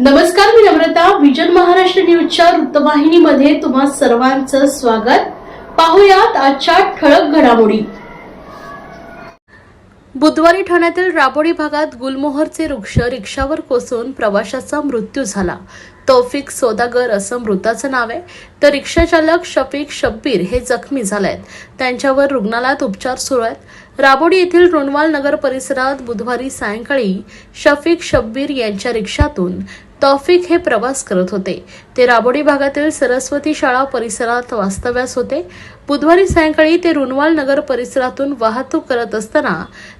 नमस्कार मी नम्रता. विजन महाराष्ट्र न्यूजच्या वृत्तवाहिनीमध्ये तुम्हा सर्वांचं स्वागत. पाहुयात आजच्या ठळक घडामोडी. बुधवारी ठाण्यातील राबोडी भागात गुलमोहरचे वृक्ष रिक्षावर कोसळून प्रवाशाचा मृत्यू झाला. तौफिक सोदागर असं मृताचं नाव आहे. तर रिक्षाचालक शफीक शब्बीर हे जखमी झाले आहेत त्यांच्यावर रुग्णालयात उपचार सुरू आहेत. राबोडी येथील रोणवाल नगर परिसरात बुधवारी सायंकाळी शफीक शब्बीर यांच्या रिक्षातून तौफिक हे प्रवास करत होते. ते राबोडी भागातील सरस्वती शाळा परिसरात वास्तव्यास होते. बुधवारी सायंकाळी ते रुणवाल नगर परिसरातून वाहतूक करत असताना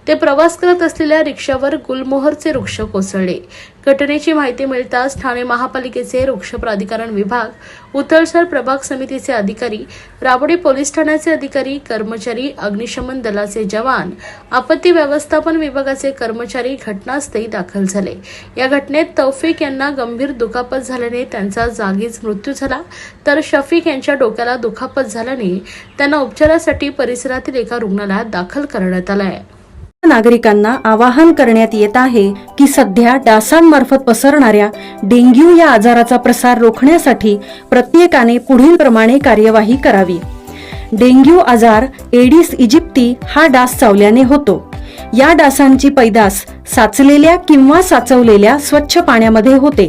ते प्रवास करत असलेल्या रिक्षावर गुलमोहरचे वृक्ष कोसळले. घटनेची माहिती मिळताच ठाणे महापालिकेचे वृक्ष प्राधिकरण विभाग उथळसर प्रभाग समितीचे अधिकारी राबोडी पोलीस ठाण्याचे अधिकारी कर्मचारी अग्निशमन दलाचे जवान आपत्ती व्यवस्थापन विभागाचे कर्मचारी घटनास्थळी दाखल झाले. या घटनेत तौफिक यांना गंभीर दुखापत झाल्याने त्यांचा जागीच मृत्यू झाला. तर शफीक यांच्या डोक्याला दुखापत झाल्याने त्यांना उपचारासाठी परिसरातील एका रुग्णालयात दाखल करण्यात आलं आहे नागरिकांना आवाहन करण्यात येत आहे की सध्या डासांमार्फत पसरणाऱ्या डेंग्यू या आजाराचा प्रसार रोखण्यासाठी प्रत्येकाने पुढील प्रमाणे कार्यवाही करावी. डेंग्यू आजार एडिस इजिप्ती हा डास चावल्याने होतो. या डासांची पैदास साचलेल्या किंवा साचवलेल्या स्वच्छ पाण्यामध्ये होते.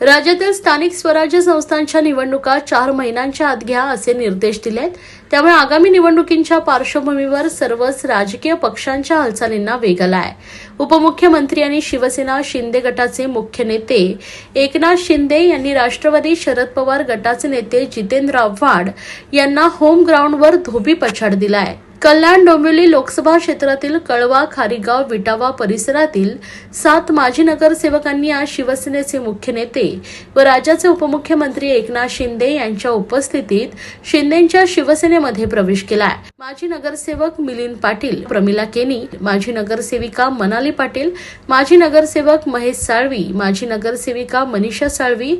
राज्यातील स्थानिक स्वराज्य संस्थांच्या निवडणुका चार महिन्यांच्या आत घ्या असे निर्देश दिले आहेत त्यामुळे आगामी निवडणुकींच्या पार्श्वभूमीवर सर्वच राजकीय पक्षांच्या हालचालींना वेग आहे उपमुख्यमंत्री आणि शिवसेना शिंदे गटाचे मुख्य नेते एकनाथ शिंदे यांनी राष्ट्रवादी शरद पवार गटाचे नेते जितेंद्र आव्हाड यांना होम ग्राउंडवर धोबी पछाड दिला आहे कल्याण डोंबिवली लोकसभा क्षेत्रातील कळवा खारीगाव विटावा परिसरातील सात माजी नगरसेवकांनी आज शिवसेनेचे मुख्य नेते व राज्याचे उपमुख्यमंत्री एकनाथ शिंदे यांच्या उपस्थितीत शिंदेच्या शिवसेनेमध्ये प्रवेश केलाय. माजी नगरसेवक मिलिंद पाटील प्रमिला केनी माजी नगरसेविका मनाली पाटील माजी नगरसेवक महेश साळवी माजी नगरसेविका मनीषा साळवी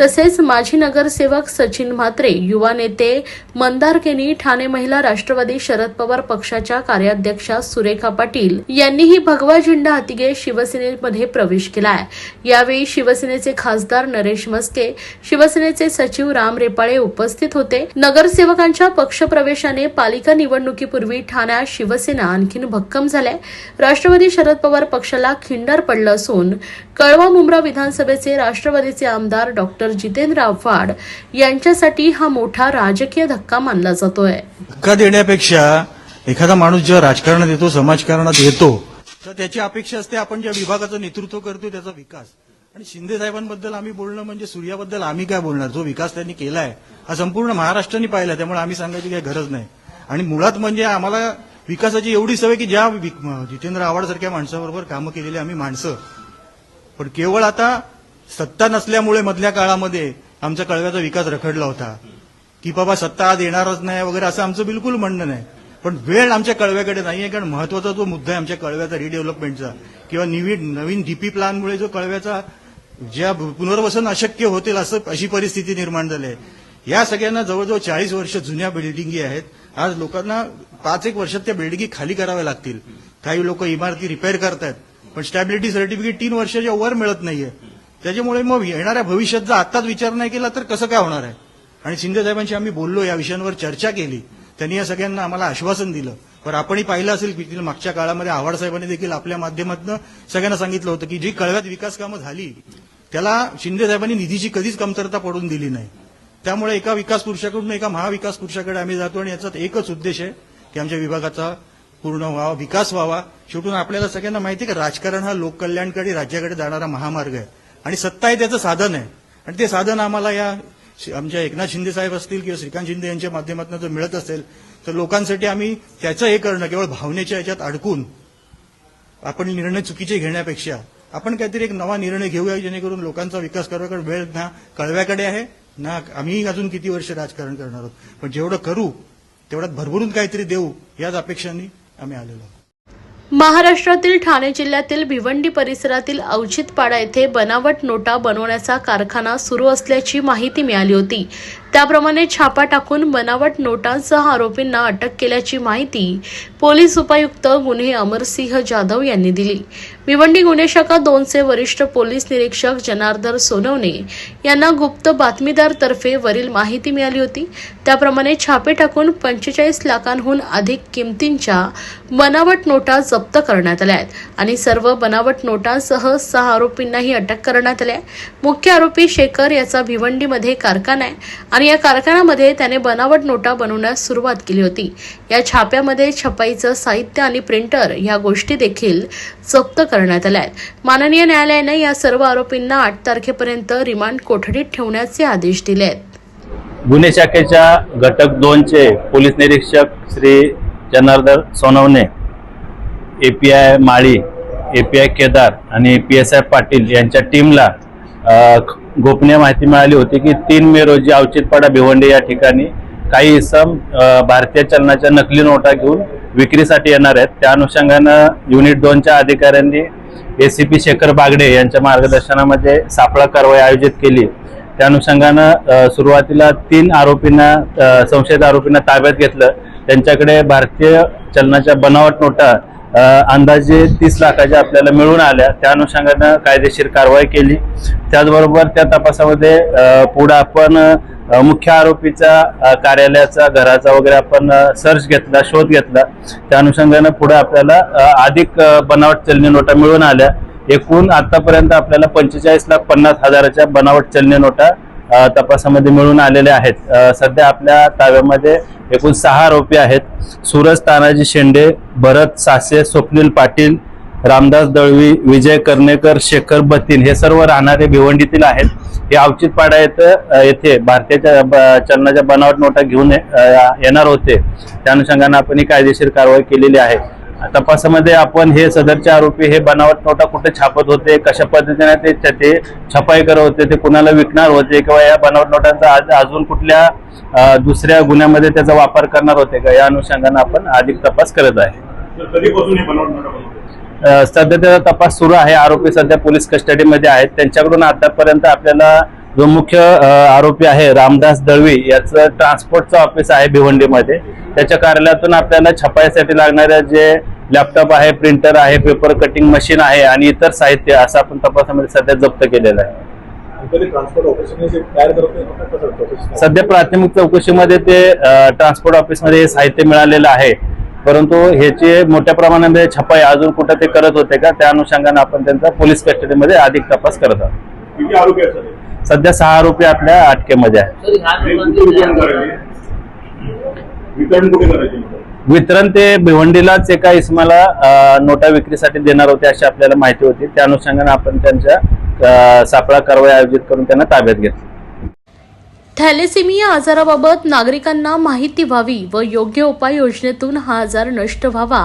तसेच माजी नगरसेवक सचिन म्हात्रे युवा नेते मंदारकेनी ठाणे महिला राष्ट्रवादी शरद पवार पक्षाच्या कार्याध्यक्षा सुरेखा पाटील यांनीही भगवा झेंडा हाती घेत शिवसेनेमध्ये प्रवेश केलाय. यावेळी शिवसेनेचे खासदार नरेश मस्के शिवसेनेचे सचिव राम रेपाळे उपस्थित होते. नगरसेवकांच्या पक्षप्रवेशाने पालिका निवडणुकीपूर्वी ठाण्यात शिवसेना आणखीन भक्कम झाल्या. राष्ट्रवादी शरद पवार पक्षाला खिंडार पडलं असून कळवा मुंब्रा विधानसभेचे राष्ट्रवादीचे आमदार डॉक्टर जितेंद्र आव्हाड यांच्यासाठी हा मोठा राजकीय धक्का मानला जातोय धक्का देण्यापेक्षा एखादा माणूस जेव्हा राजकारणात येतो समाजकारणात येतो तर त्याची अपेक्षा असते आपण ज्या विभागाचं नेतृत्व करतो त्याचा विकास आणि शिंदे साहेबांबद्दल आम्ही बोलणं म्हणजे सूर्याबद्दल आम्ही काय बोलणार जो विकास त्यांनी केलाय हा संपूर्ण महाराष्ट्राने पाहिला त्यामुळे आम्ही सांगायची काही गरज नाही आणि मुळात म्हणजे आम्हाला विकासाची एवढी सवय की ज्या जितेंद्र आव्हाड सारख्या माणसाबरोबर कामं केलेली आम्ही माणसं पण केवळ आता सत्ता नसल्यामुळे मधल्या काळामध्ये आमच्या कळव्याचा विकास रखडला होता. की बाबा सत्ता आज येणारच नाही वगैरे असं आमचं बिलकुल म्हणणं नाही. पण वेळ आमच्या कळव्याकडे नाहीये कारण महत्त्वाचा जो मुद्दा आहे आमच्या कळव्याचा रिडेव्हलपमेंटचा किंवा नवीन नवीन डीपी प्लॅनमुळे जो कळव्याचा ज्या पुनर्वसन अशक्य होतील असं अशी परिस्थिती निर्माण झाली आहे. या सगळ्यांना जवळजवळ चाळीस वर्ष जुन्या बिल्डिंगी आहेत. आज लोकांना पाच एक वर्षात त्या बिल्डिंगी खाली कराव्या लागतील. काही लोक इमारती रिपेअर करतायत पण स्टॅबिलिटी सर्टिफिकेट तीन वर्षाच्या वर मिळत नाहीये. त्याच्यामुळे मग येणाऱ्या भविष्यात जर विचार नाही केला तर कसं काय होणार आहे? आणि शिंदे साहेबांशी आम्ही बोललो या विषयांवर चर्चा केली. त्यांनी या सगळ्यांना आम्हाला आश्वासन दिलं. पण आपणही पाहिलं असेल की मागच्या काळामध्ये आव्हाड साहेबांनी देखील आपल्या माध्यमातून सगळ्यांना सांगितलं होतं की जी कळव्यात विकास कामं झाली त्याला शिंदे साहेबांनी निधीची कधीच कमतरता पडून दिली नाही. त्यामुळे एका विकास पुरुषाकडून एका महाविकास पुरुषाकडे आम्ही जातो आणि याचा एकच उद्देश आहे की आमच्या विभागाचा पूर्ण व्हावा विकास व्हावा. शेवटून आपल्याला सगळ्यांना माहिती आहे का राजकारण हा लोककल्याणकडे राज्याकडे जाणारा महामार्ग आहे. आणि सत्ता हे त्याचं साधन आहे. आणि ते साधन आम्हाला या शि- आमच्या एकनाथ शिंदे साहेब असतील किंवा श्रीकांत शिंदे यांच्या माध्यमातून जर मिळत असेल तर लोकांसाठी आम्ही त्याचं हे करणं केवळ भावनेच्या याच्यात अडकून आपण निर्णय चुकीचे घेण्यापेक्षा आपण काहीतरी एक नवा निर्णय घेऊया जेणेकरून लोकांचा विकास करावा वेळ ना कळव्याकडे आहे ना आम्ही अजून किती वर्ष राजकारण करणार आहोत. पण जेवढं करू तेवढ्यात भरभरून काहीतरी देऊ याच अपेक्षांनी आम्ही आलेलो आहोत. महाराष्ट्रातील ठाणे जिल्ह्यातील भिवंडी परिसरातील औचितपाडा येथे बनावट नोटा बनवण्याचा कारखाना सुरू असल्याची माहिती मिळाली होती. त्याप्रमाणे छापा टाकून बनावट नोटांसह आरोपींना अटक केल्याची माहिती पोलीस उपायुक्त गुन्हे अमरसिंह जाधव यांनी दिली. भिवंडी गुन्हे शाखा दोनचे वरिष्ठ पोलीस निरीक्षक जनार्दन सोनवणे यांना गुप्त बातमीदारतर्फे वरील माहिती मिळाली होती. त्याप्रमाणे छापे टाकून पंचेचाळीस लाखांहून अधिक किमतींच्या बनावट नोटा जप्त करण्यात आल्या आहेत आणि सर्व बनावट नोटांसह सहा आरोपींनाही अटक करण्यात आली आहे. मुख्य आरोपी शेखर याचा भिवंडीमध्ये कारखाना आहे आणि या कारखान्यामध्ये त्याने बनावट नोटा बनवण्यास सुरुवात केली होती. या छाप्यामध्ये छपाईचं साहित्य आणि प्रिंटर या गोष्टी देखील जप्त करण्यात आल्या आहेत. माननीय न्यायालयाने या सर्व आरोपींना आठ तारखेपर्यंत रिमांड कोठडीत ठेवण्याचे आदेश दिले आहेत. गुन्हे शाखेच्या घटक दोनचे पोलीस निरीक्षक श्री जनार्दन सोनवणे एपीआय माळी एपीआय केदार आणि पी एस आय पाटील यांच्या टीमला गोपनीय माहिती मिळाली होती की तीन मे रोजी अवचितपाडा भिवंडी या ठिकाणी काही इसम भारतीय चलनाच्या नकली नोटा घेऊन विक्रीसाठी येणार आहेत. त्या अनुषंगानं युनिट दोनच्या अधिकाऱ्यांनी एसीपी शेखर बागडे यांच्या मार्गदर्शनामध्ये सापळा कारवाई आयोजित केली. त्या अनुषंगानं सुरुवातीला तीन आरोपींना संशयित आरोपींना ताब्यात घेतलं. त्यांच्याकडे भारतीय चलनाच्या बनावट नोटा अंदाजे तीस लाखाच्या आपल्याला मिळून आल्या. त्या अनुषंगानं कायदेशीर कारवाई केली. त्याचबरोबर त्या तपासामध्ये पुढं आपण मुख्य आरोपीचा कार्यालयाचा घराचा वगैरे आपण सर्च घेतला शोध घेतला. त्या अनुषंगानं पुढे आपल्याला अधिक बनावट चलनी नोटा मिळून आल्या. एकूण आतापर्यंत आपल्याला पंचेचाळीस लाख पन्नास हजाराच्या बनावट चलनी नोटा तपासामध्ये मिळून आलेले आहेत. सध्या आपल्या ताब्यामध्ये एकूण सहा आरोपी आहेत. सूरज तानाजी शेंडे भरत सासे स्वप्नील पाटील रामदास दळवी विजय कर्णेकर शेखर बतीन हे सर्व राहणारे भिवंडीतील आहेत. हे अवचितपाडा येथे येथे भारतीय चलनाच्या बनावट नोटा घेऊन ये- येणार होते. त्या अनुषंगाने आपण ही कायदेशीर कारवाई केलेली आहे. तपासामध्ये आपण हे सदरचे आरोपी हे बनावट नोटा कुठे छापत होते कशा पद्धतीने ते ते- छपाई करत होते ते कुणाला विकणार होते किंवा या बनावट नोटांचा आज अजून कुठल्या दुसऱ्या गुन्ह्यामध्ये त्याचा वापर करणार होते का? या अनुषंगाने आपण अधिक तपास करत आहे. सध्या त्याचा तपास सुरू आहे. आरोपी सध्या पोलीस कस्टडीमध्ये आहेत. त्यांच्याकडून आतापर्यंत आपल्याला जो मुख्य आरोपी आहे रामदास दळवी याचं ट्रान्सपोर्टचं ऑफिस आहे भिवंडीमध्ये. त्याच्या कार्यालयातून आपल्याला छपाईसाठी लागणाऱ्या जे लॅपटॉप आहे प्रिंटर आहे पेपर कटिंग मशीन आहे आणि इतर साहित्य असं आपण तपासामध्ये सध्या जप्त केलेलं आहे. सध्या प्राथमिक चौकशीमध्ये ते ट्रान्सपोर्ट ऑफिसमध्ये हे साहित्य मिळालेलं आहे. परंतु ह्याचे मोठ्या प्रमाणामध्ये छपाई अजून कुठं ते करत होते का त्या अनुषंगाने आपण त्यांचा पोलीस कस्टडीमध्ये अधिक तपास करत आहोत. किती आरोपी आहेत सर? सध्या सहा आरोपी आपल्या अटकेमध्ये आहेत. हे कुठे वितरण ते भिवंडीलाच एका इसमाला नोटा विक्रीसाठी देणार होते अशी आपल्याला माहिती होती. त्या अनुषंगाने आपण त्यांच्या सापळा कारवाई आयोजित करून त्यांना ताब्यात घेतली. थॅलेसिमिया आजाराबाबत नागरिकांना माहिती व्हावी व योग्य उपाययोजनेतून हा आजार नष्ट व्हावा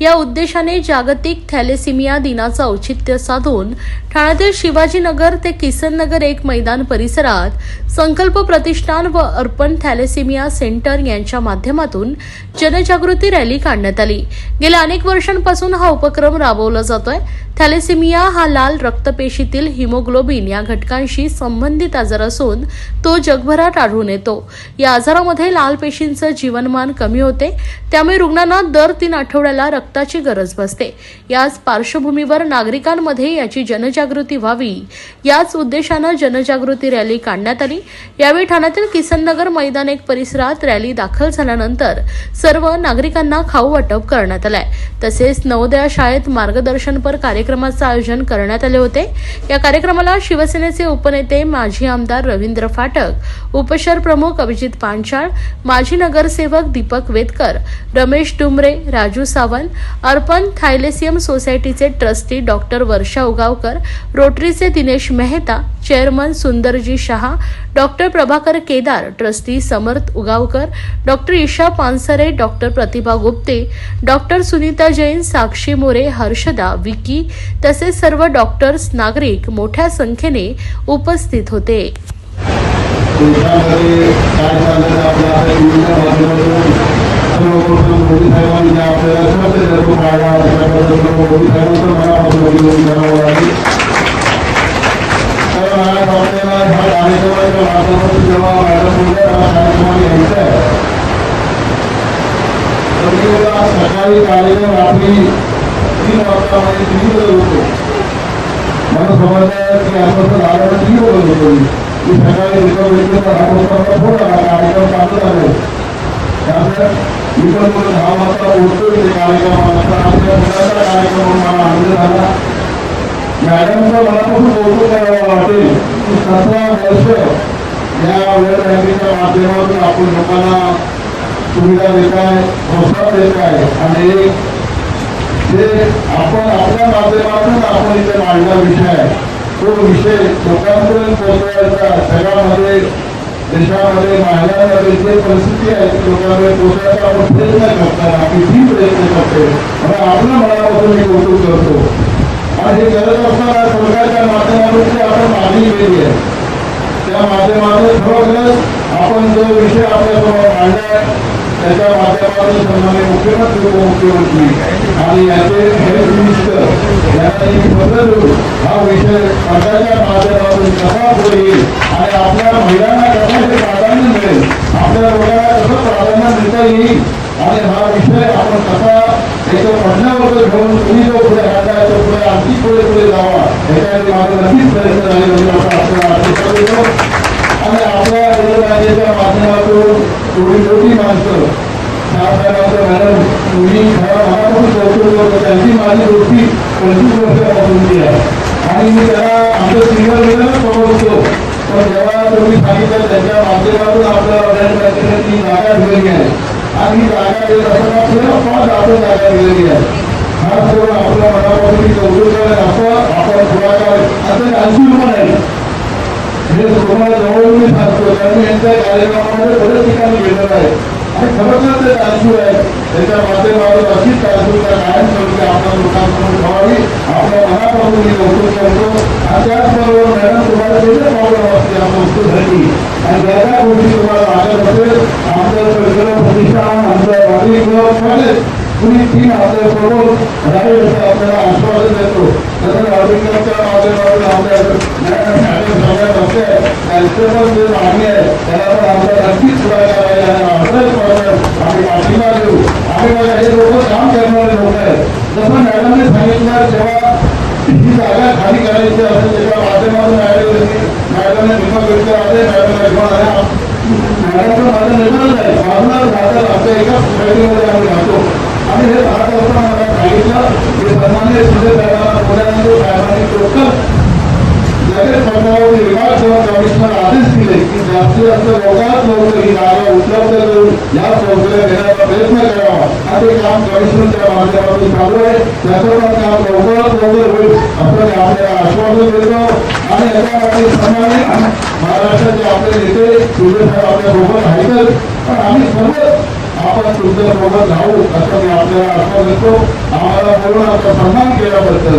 या उद्देशाने जागतिक थॅलेसिमिया दिनाचं औचित्य साधून ठाण्यातील शिवाजीनगर ते किसननगर एक मैदान परिसरात संकल्प प्रतिष्ठान व अर्पण थॅलेसिमिया सेंटर यांच्या माध्यमातून जनजागृती रॅली काढण्यात आली. गेल्या अनेक वर्षांपासून हा उपक्रम राबवला जातोय. थॅलेसिमिया हा लाल रक्तपेशीतील हिमोग्लोबिन या घटकांशी संबंधित आजार असून तो जग जगभरात आढळून येतो. या आजारामध्ये लाल पेशींचं जीवनमान कमी होते. त्यामुळे रुग्णांना दर तीन आठवड्याला रक्ताची गरज भासते. याच पार्श्वभूमीवर नागरिकांमध्ये याची जनजागृती व्हावी. याच उद्देशानं जनजागृती रॅली काढण्यात आली. यावेळी ठाण्यातील किसननगर मैदान एक परिसरात रॅली दाखल झाल्यानंतर सर्व नागरिकांना खाऊ वाटप करण्यात आलंय. तसेच नवोदया शाळेत मार्गदर्शनपर कार्यक्रमाचं आयोजन करण्यात आले होते. या कार्यक्रमाला शिवसेनेचे उपनेते माजी आमदार रवींद्र फाटक उपशहर प्रमुख अभिजित पांचाळ माजी नगरसेवक दीपक वेदकर रमेश डुमरे राजू सावंत अर्पण थायलेसियम सोसायटीचे trustee doctor Varsha उगावकर रोटरीचे Dinesh Mehta chairman Sundarji Shah doctor Prabhakar Kedar trustee Samarth Ugavkar doctor Isha Pansare doctor Pratibha Gupte doctor Sunita Jain Sakshi More Harshada Vicky तसेच सर्व डॉक्टर्स नागरिक मोठ्या संख्येने उपस्थित होते. देशामध्ये काय चाललं आपल्या आता कार्यक्रम तीन वाजता की सकाळी रिकव्हरीचा दहा वाजता फोन आला कार्यक्रम चालू झाले त्यामुळे मी पण दहा वाजता पोहोचतो ते कार्यक्रमाला आपल्या मुलाचा कार्यक्रम मला आनंद झाला मॅडमचं मनापासून कौतुक करावं वाटेल की सतरा वर्ष या वेळ बँकेच्या माध्यमातून आपण लोकांना सुविधा देत आहे प्रोत्साहन देत आहे आणि एक जे आपण आपल्या माध्यमातून आपण इथे मांडला विषय आहे तो विषय लोकांपर्यंत पोहोचवायचा जगामध्ये देशामध्ये महिलांमध्ये जे परिस्थिती आहे ती लोकांपर्यंत पोहोचवायचा आपण प्रयत्न करताना किती प्रयत्न करतो आणि आपल्या मनापासून मी कौतुक करतो. आणि हे करत असताना सरकारच्या माध्यमातून जी आपण मागणी केली आहे. त्या माध्यमातून खरोखरच आपण जो विषय आपल्यासमोर मांडला त्याच्या माध्यमातून सन्मान्य मुख्यमंत्री उपमुख्यमंत्री आणि याचे हेल्थ मिनिस्टर यांना एक बदल हा विषय पदाच्या माध्यमातून कसा होईल आणि आपल्या महिलांना कसं हे प्राधान्य मिळेल? आपल्या लोकांना कसं प्राधान्य देता येईल? आणि हा विषय आपण कसा याच्या पडण्यावर घेऊन तुम्ही जो पुढे काढला तो पुढे आणखी पुढे पुढे जावा याच्यासाठी माझं नक्कीच प्रयत्न झाले म्हणजे आपण आपल्याला आणि आपल्या रेल्वे माध्यमातून थोडी मोठी माणसं साहेबांचं मॅडम तुम्ही खराब मनापासून कौतुक करतो त्यांची माझी गोष्टी पंचवीस वर्षापासूनची आहे आणि मी त्याला आमचं सिनियर लिडर समजतो. पण जेव्हा तुम्ही सांगितलं त्याच्या माध्यमातून आपल्याला रेल्वे ती जागा दिलेली आहे आणि जागा देत असताना पुन्हा पाच आपण जागा दिलेली आहे हा सर्व आपल्या मनापासून मी कौतुक करेन असं आपण पुढाकार असं ऐंशी रुपये आहे हे तुम्हाला जवळ मी सांगतो. कारण यांच्या कार्यक्रमामध्ये बरेच ठिकाणी भेटत आहे. आणि खरोखर ते ताजपूर आहे. त्याच्या माध्यमातून अशीच ताजपूरच्या कायम आपल्या लोकांसमोर ठेवावी. आपल्या मनापासून मी कौतुक करतो. आणि त्याचबरोबर मॅडम तुम्हाला प्रॉब्लेम असते या वस्तूसाठी आणि ज्या ज्या गोष्टी तुम्हाला लागत असेल आमचं सगळं प्रतिष्ठान आमचं नागरिक कॉलेज कुणी तीन आपल्या सोडून राहील असं आपल्याला आश्वासन देतो. तसंच अभिनंदनच्या माध्यमातून आपल्या सगळ्यात असते पण जे मागणी आहे त्याला पण नक्कीच पुढाकार आहे आणि पाठिंबा देऊ आम्ही बघा हे लोक काम करणारे लोक आहेत. जसं मॅडमने सांगितलं जेव्हा ही जागा खाली करायची असेल त्याच्या माध्यमातून मॅडम मॅडमने दीपक व्यक्त आले मॅडमला घेऊन आल्या. मॅडमचं माझं निर्णय आहे. माझं राहतात आमच्या एका सोसायटीमध्ये आम्ही राहतो. आणि हे राहत असताना मला सांगितलं की सन्मान्य सुधीर साहेबांना बोलल्यानंतर साहेबांनी टोटल लगेच पत्रावर विभाग कमिशनर आदेश दिले की जास्तीत जास्त लवकरात लवकर ही जागा उपलब्ध करून या संस्थेला देण्याचा प्रयत्न करावा आणि ते काम कमिशनरच्या माध्यमातून चालू आहे त्याचं पण काम लवकरात लवकर होईल असं आपल्याला आश्वासन देतो आणि याच्यासाठी सन्मानित महाराष्ट्राचे आपले नेते शिंदे साहेब आहेतच पण आम्ही सर्व आपण तुमच्यासोबत राहू असं मी आपल्याला देतो. आम्हाला बोलून आपला सन्मान केल्याबद्दल.